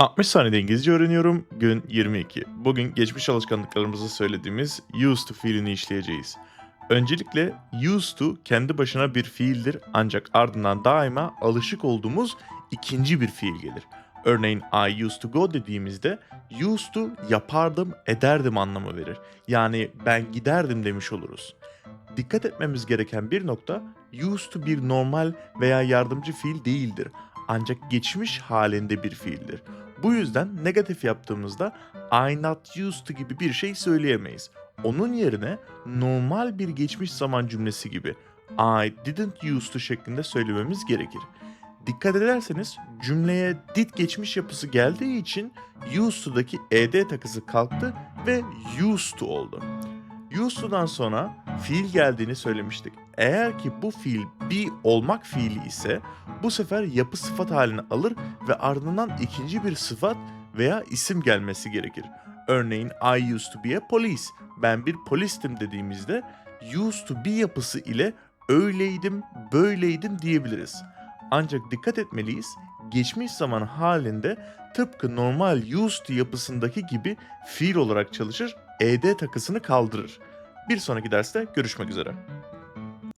60 saniyede İngilizce öğreniyorum. Gün 22. Bugün geçmiş alışkanlıklarımızı söylediğimiz used to fiilini işleyeceğiz. Öncelikle used to kendi başına bir fiildir ancak ardından daima alışık olduğumuz ikinci bir fiil gelir. Örneğin I used to go dediğimizde used to yapardım, ederdim anlamı verir. Yani ben giderdim demiş oluruz. Dikkat etmemiz gereken bir nokta used to bir normal veya yardımcı fiil değildir. Ancak geçmiş halinde bir fiildir. Bu yüzden negatif yaptığımızda I not used to gibi bir şey söyleyemeyiz. Onun yerine normal bir geçmiş zaman cümlesi gibi I didn't used to şeklinde söylememiz gerekir. Dikkat ederseniz cümleye did geçmiş yapısı geldiği için used to'daki ed takısı kalktı ve used to oldu. To'dan sonra fiil geldiğini söylemiştik. Eğer ki bu fiil be olmak fiili ise bu sefer yapı sıfat halini alır ve ardından ikinci bir sıfat veya isim gelmesi gerekir. Örneğin I used to be a police. Ben bir polistim dediğimizde used to be yapısı ile öyleydim, böyleydim diyebiliriz. Ancak dikkat etmeliyiz, geçmiş zaman halinde tıpkı normal used yapısındaki gibi fiil olarak çalışır, ed takısını kaldırır. Bir sonraki derste görüşmek üzere.